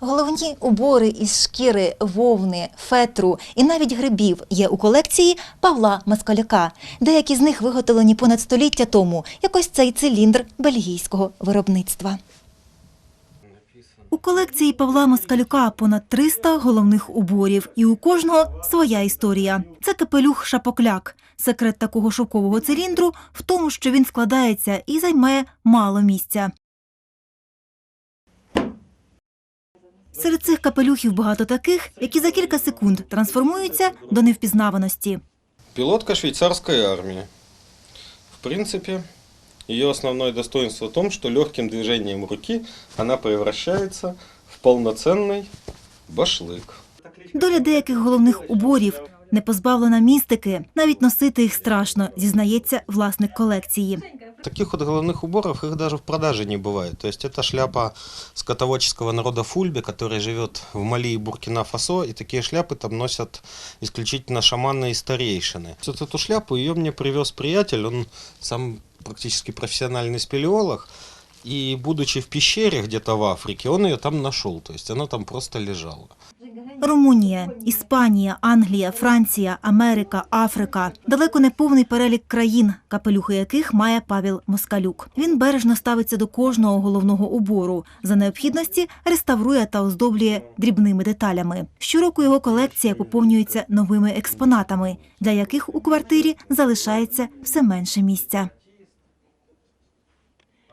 Головні убори із шкіри, вовни, фетру і навіть грибів є у колекції Павла Москаляка. Деякі з них виготовлені понад століття тому, як ось цей циліндр бельгійського виробництва. У колекції Павла Москалюка понад 300 головних уборів, і у кожного своя історія. Це капелюх шапокляк. Секрет такого шовкового циліндру в тому, що він складається і займає мало місця. Серед цих капелюхів багато таких, які за кілька секунд трансформуються до невпізнаваності. Пилотка швейцарской армии. В принципе, ее основное достоинство в том, что легким движением руки она превращается в полноценный башлык. Доля деяких головних уборів не позбавлена містики. Навіть носити їх страшно, зізнається власник колекції. Таких вот головных уборов их даже в продаже не бывает. То есть это шляпа скотоводческого народа Фульби, который живет в Мали и Буркина-Фасо, и такие шляпы там носят исключительно шаманы и старейшины. Вот эту шляпу ее мне привез приятель, он сам практически профессиональный спелеолог, и будучи в пещере где-то в Африке, он ее там нашел, то есть она там просто лежала. Румунія, Іспанія, Англія, Франція, Америка, Африка далеко не повний перелік країн, капелюхи яких має Павел Москалюк. Він бережно ставиться до кожного головного убору. За необхідності реставрує та оздоблює дрібними деталями. Щороку його колекція поповнюється новими експонатами, для яких у квартирі залишається все менше місця.